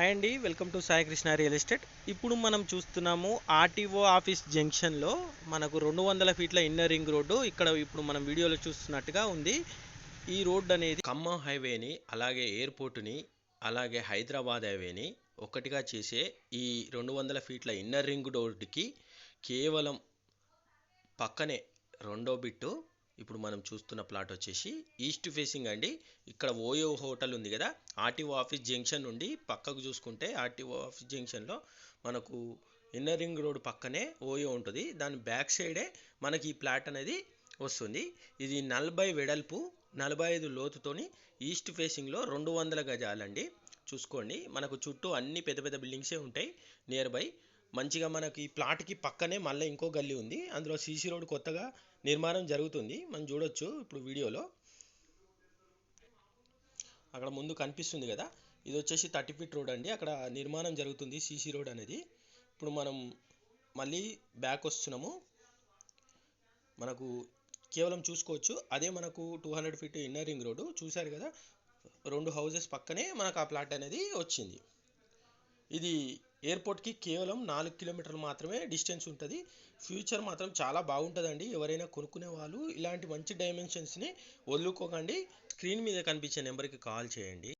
Hi అండి welcome to Sai Krishna real estate ఇప్పుడు మనం చూస్తున్నాము ఆర్టీఓ ఆఫీస్ జంక్షన్లో మనకు రెండు వందల ఫీట్ల ఇన్నర్ రింగ్ రోడ్డు. ఇక్కడ ఇప్పుడు మనం వీడియోలో చూస్తున్నట్టుగా ఉంది. ఈ రోడ్ అనేది ఖమ్మం హైవేని అలాగే ఎయిర్పోర్టుని అలాగే హైదరాబాద్ హైవేని ఒకటిగా చేసే ఈ రెండు వందల ఫీట్ల ఇన్నర్ రింగ్ రోడ్డుకి కేవలం పక్కనే రెండో బిట్టు ఇప్పుడు మనం చూస్తున్న ప్లాట్ వచ్చేసి ఈస్ట్ ఫేసింగ్ అండి. ఇక్కడ ఓయో హోటల్ ఉంది కదా. ఆర్టీఓ ఆఫీస్ జంక్షన్ నుండి పక్కకు చూసుకుంటే ఆర్టీఓ ఆఫీస్ జంక్షన్లో మనకు ఇన్నర్ రింగ్ రోడ్ పక్కనే ఓయో ఉంటుంది. దాని బ్యాక్ సైడే మనకి ఈ ప్లాట్ అనేది వస్తుంది. ఇది నలభై వెడల్పు నలభై ఐదు లోతుతోని ఈస్ట్ ఫేసింగ్లో రెండు వందల గజాలండి. చూసుకోండి. మనకు చుట్టూ అన్ని పెద్ద పెద్ద బిల్డింగ్సే ఉంటాయి. నియర్ బై మంచిగా మనకి ఈ ప్లాట్కి పక్కనే మళ్ళీ ఇంకో గల్లీ ఉంది. అందులో సీసీ రోడ్ కొత్తగా నిర్మాణం జరుగుతుంది. మనం చూడొచ్చు ఇప్పుడు వీడియోలో. అక్కడ ముందు కనిపిస్తుంది కదా. ఇది వచ్చేసి థర్టీ ఫీట్ రోడ్ అండి. అక్కడ నిర్మాణం జరుగుతుంది సీసీ రోడ్ అనేది. ఇప్పుడు మనం మళ్ళీ బ్యాక్ వస్తున్నాము. మనకు కేవలం చూసుకోవచ్చు. అదే మనకు two hundred feet inner ring road. చూశారు కదా? రెండు హౌసెస్ పక్కనే మనకు ఆ ప్లాట్ అనేది వచ్చింది. ఇది ఎయిర్పోర్ట్కి కేవలం నాలుగు కిలోమీటర్లు మాత్రమే డిస్టెన్స్ ఉంటుంది. ఫ్యూచర్ మాత్రం చాలా బాగుంటుందండి. ఎవరైనా కొనుక్కునే వాళ్ళు ఇలాంటి మంచి డైమెన్షన్స్ని వదులుకోకండి. స్క్రీన్ మీద కనిపించే నెంబర్కి కాల్ చేయండి.